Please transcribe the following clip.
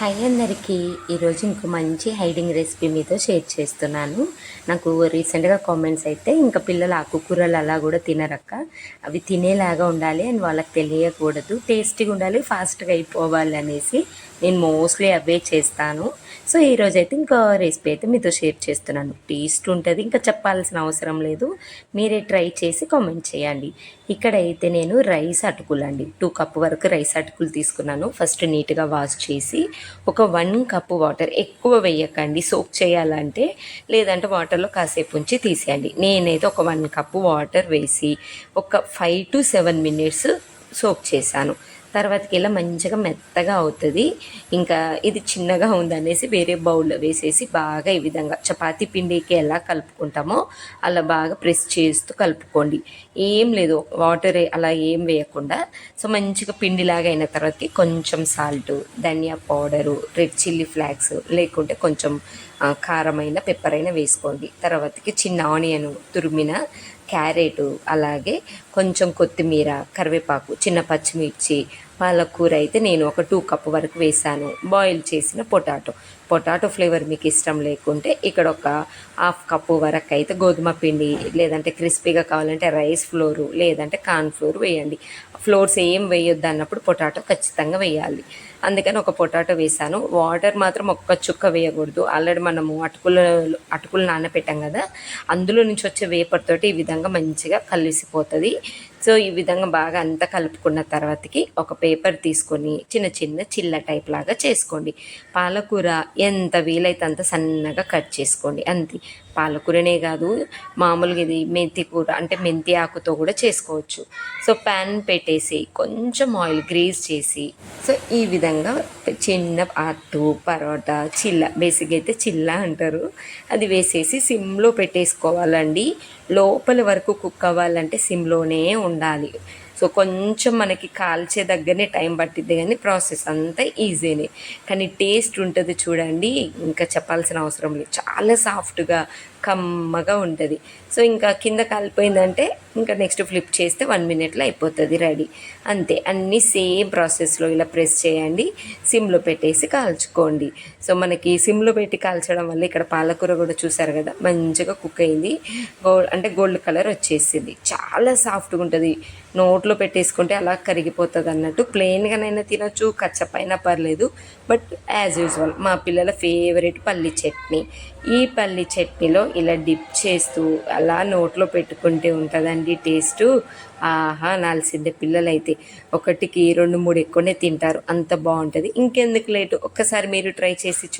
Hi అందరికీ. ఈరోజు ఇంకో మంచి హైడింగ్ రెసిపీ మీతో షేర్ చేస్తున్నాను. నాకు రీసెంట్గా కామెంట్స్ అయితే ఇంకా పిల్లలు ఆకుకూరలు అలా కూడా తినరక్క. అవి తినేలాగా ఉండాలి అని వాళ్ళకి తెలియకూడదు. టేస్టీగా ఉండాలి ఫాస్ట్గా అయిపోవాలి అనేసి నేను మోస్ట్లీ అవే చేస్తాను. సో ఈరోజు అయితే ఇంకో రెసిపీ అయితే మీతో షేర్ చేస్తున్నాను. టేస్ట్ ఉంటుంది ఇంకా చెప్పాల్సిన అవసరం లేదు. మీరే ట్రై చేసి కామెంట్ చేయండి. ఇక్కడైతే నేను రైస్ అటుకులు అండి. టూ కప్ వరకు రైస్ అటుకులు తీసుకున్నాను. ఫస్ట్ నీట్గా వాష్ చేసి ఒక వన్ కప్ వాటర్ ఎక్కువ వేయకండి. సోక్ చేయాలంటే లేదంటే వాటర్లో కాసేపు ఉంచి తీసేయండి. నేనైతే ఒక వన్ కప్ వాటర్ వేసి ఒక five to seven minutes soak చేశాను. తర్వాతకి ఇలా మంచిగా మెత్తగా అవుతుంది. ఇంకా ఇది చిన్నగా ఉందనేసి వేరే బౌల్లో వేసేసి బాగా ఈ విధంగా చపాతీ పిండికి ఎలా కలుపుకుంటామో అలా బాగా ప్రెస్ చేస్తూ కలుపుకోండి. ఏం లేదు వాటర్ అలా ఏం వేయకుండా. సో మంచిగా పిండిలాగా అయిన తర్వాతకి కొంచెం సాల్ట్ ధనియా పౌడరు రెడ్ చిల్లీ ఫ్లాక్స్ లేకుంటే కొంచెం కారమైన పెప్పర్ అయినా వేసుకోండి. తర్వాతకి చిన్న ఆనియన్ తురిమిన క్యారెట్ అలాగే కొంచెం కొత్తిమీర కరివేపాకు చిన్న పచ్చిమిర్చి పాలకూర అయితే నేను ఒక టూ కప్ వరకు వేసాను. బాయిల్ చేసిన పొటాటో. పొటాటో ఫ్లేవర్ మీకు ఇష్టం లేకుంటే ఇక్కడ ఒక హాఫ్ కప్పు వరకు అయితే గోధుమ పిండి లేదంటే క్రిస్పీగా కావాలంటే రైస్ ఫ్లోరు లేదంటే కార్న్ ఫ్లోర్ వేయండి. ఫ్లోర్స్ ఏం వేయొద్దు అన్నప్పుడు పొటాటో ఖచ్చితంగా వేయాలి. అందుకని ఒక పొటాటో వేసాను. వాటర్ మాత్రం ఒక్క చుక్క వేయకూడదు. ఆల్రెడీ మనము అటుకులు అటుకులు నానబెట్టాం కదా అందులో నుంచి వచ్చే వేపర్తోటి ఈ విధంగా మంచిగా కలిసిపోతుంది. సో ఈ విధంగా బాగా అంతా కలుపుకున్న తర్వాతకి ఒక పేపర్ తీసుకొని చిన్న చిన్న చిల్ల టైప్ లాగా చేసుకోండి. పాలకూర ఎంత వీలైతే అంత సన్నగా కట్ చేసుకోండి. అంతే. పాలకూరనే కాదు మామూలుగా ఇది మెంతి కూర అంటే మెంతి ఆకుతో కూడా చేసుకోవచ్చు. సో ప్యాన్ పెట్టేసి కొంచెం ఆయిల్ గ్రేజ్ చేసి సో ఈ విధంగా చిన్న అట్టు పరోటా చిల్ల బేసిక్ అయితే చిల్ల అంటారు. అది వేసేసి సిమ్లో పెట్టేసుకోవాలండి. లోపల వరకు కుక్ అవ్వాలంటే సిమ్లోనే ఉండాలి. సో కొంచెం మనకి కాల్చే దగ్గరనే టైం పట్టిద్ది కానీ ప్రాసెస్ అంతా ఈజీనే. కానీ టేస్ట్ ఉంటుంది చూడండి ఇంకా చెప్పాల్సిన అవసరం లేదు. చాలా సాఫ్ట్గా కమ్మగా ఉంటుంది. సో ఇంకా కింద కాలిపోయిందంటే ఇంకా నెక్స్ట్ ఫ్లిప్ చేస్తే వన్ మినిట్లో అయిపోతుంది రెడీ. అంతే అన్నీ సేమ్ ప్రాసెస్లో ఇలా ప్రెస్ చేయండి సిమ్లో పెట్టేసి కాల్చుకోండి. సో మనకి సిమ్లో పెట్టి కాల్చడం వల్ల ఇక్కడ పాలకూర కూడా చూసారు కదా మంచిగా కుక్ అయింది. గోల్డ్ అంటే గోల్డ్ కలర్ వచ్చేసింది. చాలా సాఫ్ట్గా ఉంటుంది. నోట్లో పెట్టేసుకుంటే అలా కరిగిపోతుంది అన్నట్టు. ప్లెయిన్గానైనా తినొచ్చు కచ్చపైన పర్లేదు. బట్ యాజ్ యూజువల్ మా పిల్లల ఫేవరెట్ పల్లి చట్నీ. ఈ పల్లి చట్నీలో ఇలా డిప్ చేస్తూ అలా నోట్లో పెట్టుకుంటే ఉంటుందండి టేస్ట్. ఆహా నాల్సిందే పిల్లలైతే. ఒకటికి రెండు మూడు ఎక్కువనే తింటారు. అంత బాగుంటుంది. ఇంకెందుకు లేటు? ఒక్కసారి మీరు ట్రై చేసి చూ